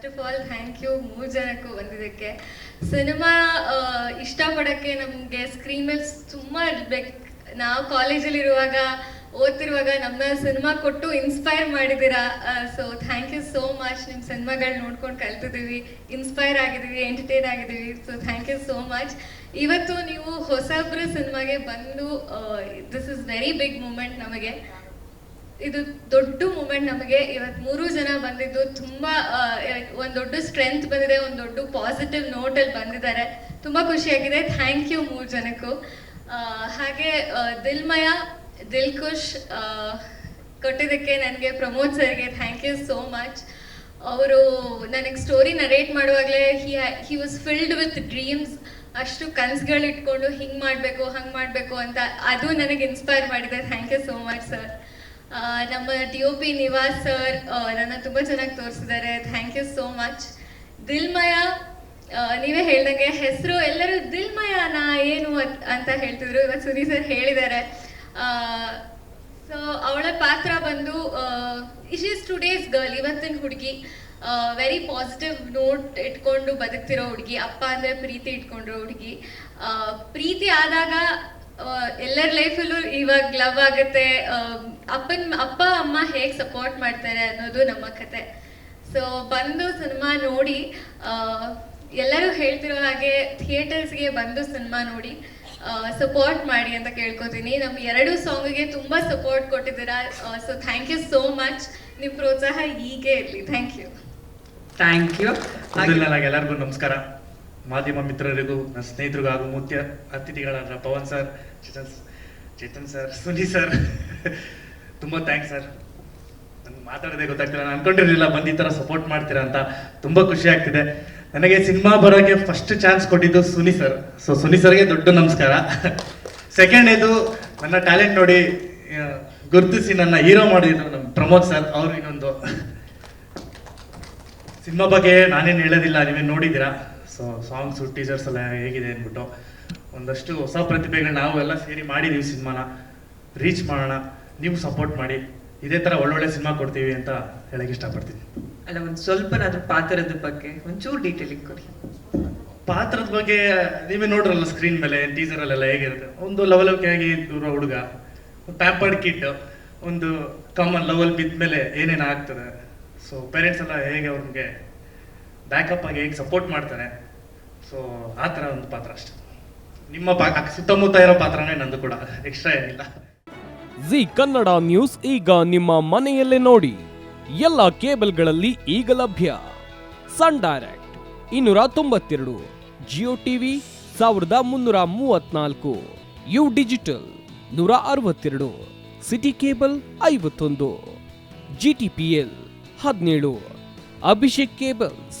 First of all thank you ಮೂರು ಜನಕ್ಕೂ ಬಂದಿದ್ದಕ್ಕೆ. ಸಿನಿಮಾ ಇಷ್ಟಪಡೋಕ್ಕೆ ನಮಗೆ ಸ್ಕ್ರೀನ್ ಮೇಲೆ ತುಂಬ ಇರ್ಬೇಕು ನಾವು ಕಾಲೇಜಲ್ಲಿ ಇರುವಾಗ, ಓದ್ತಿರುವಾಗ ನಮ್ಮ ಸಿನಿಮಾ ಕೊಟ್ಟು ಇನ್ಸ್ಪೈರ್ ಮಾಡಿದ್ದೀರಾ? So thank you so much ನಿಮ್ಮ ಸಿನಿಮಾಗಳು ನೋಡ್ಕೊಂಡು ಕಲ್ತಿದ್ದೀವಿ. ಇನ್ಸ್ಪೈರ್ ಆಗಿದ್ದೀವಿ ಎಂಟರ್ಟೈನ್ ಆಗಿದ್ದೀವಿ. So thank you so much ಇವತ್ತು ನೀವು ಹೊಸಬ್ರ ಸಿನಿಮಾಗೆ ಬಂದು this is very big moment ನಮಗೆ. ಇದು ದೊಡ್ಡ ಮೂಮೆಂಟ್ ನಮಗೆ ಇವತ್ತು ಮೂರು ಜನ ಬಂದಿದ್ದು. ತುಂಬಾ ಒಂದು ದೊಡ್ಡ ಸ್ಟ್ರೆಂತ್ ಬಂದಿದೆ, ಒಂದು ದೊಡ್ಡ ಪಾಸಿಟಿವ್ ನೋಟಲ್ಲಿ ಬಂದಿದ್ದಾರೆ. ತುಂಬಾ ಖುಷಿಯಾಗಿದೆ ಥ್ಯಾಂಕ್ ಯು ಮೂರು ಜನಕ್ಕೂ. ಹಾಗೆ ದಿಲ್ಮಯ ದಿಲ್ ಖುಷ್ ಕೊಟ್ಟಿದ್ದಕ್ಕೆ ನನಗೆ ಪ್ರಮೋದ್ ಸರ್ಗೆ ಥ್ಯಾಂಕ್ ಯು ಸೋ ಮಚ್ ಅವರು ನನಗೆ story narrate ಮಾಡುವಾಗಲೇ he he was filled with dreams ಅಷ್ಟು ಕನ್ಸುಗಳು ಇಟ್ಕೊಂಡು ಹಿಂಗೆ ಮಾಡಬೇಕು, ಹಂಗೆ ಮಾಡಬೇಕು ಅಂತ ಅದು ನನಗೆ ಇನ್ಸ್ಪೈರ್ ಮಾಡಿದೆ. Thank you so much sir ನಮ್ಮ T O P Nivas sir ನನ್ನ ತುಂಬ ಚೆನ್ನಾಗಿ ತೋರಿಸಿದ್ದಾರೆ. ಥ್ಯಾಂಕ್ ಯು ಸೋ ಮಚ್ ದಿಲ್ಮಯ ನೀವೇ ಹೇಳ್ದಂಗೆ ಹೆಸರು ಎಲ್ಲರೂ ದಿಲ್ಮಯನ ಏನು ಅತ್- ಹೇಳ್ತಿದ್ರು. ಇವತ್ತು ಸುನಿ ಸರ್ ಹೇಳಿದ್ದಾರೆ. ಸೊ ಅವಳ ಪಾತ್ರ ಬಂದು ಇಶ್ ಈಸ್ ಟುಡೇಸ್ ಗರ್ಲ್ ಇವತ್ತಿನ ಹುಡುಗಿ. ವೆರಿ ಪಾಸಿಟಿವ್ ನೋಟ್ ಇಟ್ಕೊಂಡು ಬದುಕ್ತಿರೋ ಹುಡುಗಿ. ಅಪ್ಪ ಅಂದರೆ ಪ್ರೀತಿ ಇಟ್ಕೊಂಡಿರೋ ಹುಡುಗಿ. ಪ್ರೀತಿ ಆದಾಗ ಎಲ್ಲರ ಲೈಫಲ್ಲೂ ಇವಾಗ ಲವ್ ಆಗುತ್ತೆ ಅಪ್ಪನ ಅಪ್ಪ ಅಮ್ಮ ಹೇಗೆ ಸಪೋರ್ಟ್ ಮಾಡ್ತಾರೆ ಅನ್ನೋದು ನಮ್ಮ ಕತೆ. ಸೊ ಬಂದು ಸಿನಿಮಾ ನೋಡಿ ಆ, ಎಲ್ಲರೂ ಹೇಳ್ತಿರೋ ಹಾಗೆ ಥಿಯೇಟರ್ಸ್ಗೆ ಬಂದು ಸಿನಿಮಾ ನೋಡಿ ಸಪೋರ್ಟ್ ಮಾಡಿ ಅಂತ ಕೇಳ್ಕೊತೀನಿ. ನಮ್ಮ ಎರಡು ಸಾಂಗ್ಗೆ ತುಂಬ ಸಪೋರ್ಟ್ ಕೊಟ್ಟಿದ್ದೀರಾ. So thank you so much ನಿಮ್ಮ ಪ್ರೋತ್ಸಾಹ ಹೀಗೆ ಇರಲಿ. ಥ್ಯಾಂಕ್ ಯು ಥ್ಯಾಂಕ್ ಯು ಎಲ್ಲರಿಗೂ ನಮಸ್ಕಾರ. ಮಾಧ್ಯಮ ಮಿತ್ರರಿಗೂ, ನನ್ನ ಸ್ನೇಹಿತರಿಗೂ ಹಾಗೂ ಮುಖ್ಯ ಅತಿಥಿಗಳಾದ Pavan sir, Chetan Chetan sir Suni sir. ತುಂಬ ಥ್ಯಾಂಕ್ಸ್ ಸರ್. ನನಗೆ ಮಾತಾಡೋದೇ ಗೊತ್ತಾಗ್ತಿಲ್ಲ, ನಾನು ಅನ್ಕೊಂಡಿರಲಿಲ್ಲ, ಬಂದು ಈ ಥರ ಸಪೋರ್ಟ್ ಮಾಡ್ತೀರಾ ಅಂತ. ತುಂಬ ಖುಷಿ ಆಗ್ತಿದೆ. ನನಗೆ ಸಿನಿಮಾ ಬರೋಕ್ಕೆ ಫಸ್ಟ್ ಚಾನ್ಸ್ ಕೊಟ್ಟಿದ್ದು ಸುನಿ ಸರ್. ಸೊ ಸುನಿ ಸರ್ಗೆ ದೊಡ್ಡ ನಮಸ್ಕಾರ. ಸೆಕೆಂಡ್ ಇದು ನನ್ನ ಟ್ಯಾಲೆಂಟ್ ನೋಡಿ ಗುರುತಿಸಿ ನನ್ನ ಹೀರೋ ಮಾಡಿದ್ರು ನಮ್ಮ ಪ್ರಮೋದ್ ಸರ್. ಅವ್ರು ಇನ್ನೊಂದು. ಸಿನಿಮಾ ಬಗ್ಗೆ ನಾನೇನು ಹೇಳೋದಿಲ್ಲ ನೀವೇನು ನೋಡಿದ್ದೀರಾ? ಸೊ ಸಾಂಗ್ಸು ಟೀಸರ್ಸ್ ಎಲ್ಲ ಹೇಗಿದೆ ಅಂದ್ಬಿಟ್ಟು ಒಂದಷ್ಟು ಹೊಸ ಪ್ರತಿಭೆಗಳು ನಾವು ಎಲ್ಲ ಸೇರಿ ಮಾಡಿದೀವಿ ಸಿನಿಮಾನ. ರೀಚ್ ಮಾಡೋಣ ನೀವು ಸಪೋರ್ಟ್ ಮಾಡಿ. ಇದೇ ಥರ ಒಳ್ಳೊಳ್ಳೆ ಸಿನಿಮಾ ಕೊಡ್ತೀವಿ ಅಂತ ಹೇಳಕ್ಕೆ ಇಷ್ಟಪಡ್ತೀನಿ. ಅಲ್ಲ ಒಂದು ಸ್ವಲ್ಪನಾದ್ರೂ ಪಾತ್ರದ ಬಗ್ಗೆ ಒಂಚೂರು ಡೀಟೇಲಿಂಗ್ ಕೊಡಿ. ಪಾತ್ರದ ಬಗ್ಗೆ ನೀವೇ ನೋಡ್ರಲ್ಲ ಸ್ಕ್ರೀನ್ ಮೇಲೆ ಟೀಸರಲ್ಲೆಲ್ಲ ಹೇಗಿರುತ್ತೆ. ಒಂದು ಲವಲವಿಕೆಯಾಗಿ ದೂರ ಹುಡುಗ ಪ್ಯಾಪರ್ಡ್ ಕಿಡ್ ಒಂದು ಕಾಮನ್ ಲವಲ್ ಬಿದ್ದ ಮೇಲೆ ಏನೇನು ಆಗ್ತದೆ. ಸೊ ಪೇರೆಂಟ್ಸ್ ಎಲ್ಲ ಹೇಗೆ ಅವ್ರಿಗೆ ಬ್ಯಾಕಪ್ ಆಗಿ ಹೇಗೆ ಸಪೋರ್ಟ್ ಮಾಡ್ತಾರೆ ಸೊ ಆ ಥರ ಒಂದು ಪಾತ್ರ ಅಷ್ಟೆ. ನಿಮ್ಮ ಪಾ, ಸುತ್ತಮುತ್ತ ಇರೋ ಪಾತ್ರನೇ ನಂದು ಕೂಡ. ಎಕ್ಸ್ಟ್ರಾ ಏನಿಲ್ಲ. ಜಿ ಕನ್ನಡ ನ್ಯೂಸ್ ಈಗ ನಿಮ್ಮ ಮನೆಯಲ್ಲೇ ನೋಡಿ. ಎಲ್ಲ ಕೇಬಲ್ಗಳಲ್ಲಿ ಈಗ ಲಭ್ಯ. ಸನ್ ಡೈರೆಕ್ಟ್ ಇನ್ನೂರ ತೊಂಬತ್ತೆರಡು, ಜಿಯೋ ಟಿವಿ ಸಾವಿರದ ಮುನ್ನೂರ ಮೂವತ್ನಾಲ್ಕು, ಯು ಡಿಜಿಟಲ್ ನೂರ ಅರವತ್ತೆರಡು, ಸಿಟಿ ಕೇಬಲ್ ಐವತ್ತೊಂದು, ಜಿ ಟಿ ಪಿ ಎಲ್ ಹದಿನೇಳು, ಅಭಿಷೇಕ್ ಕೇಬಲ್ಸ್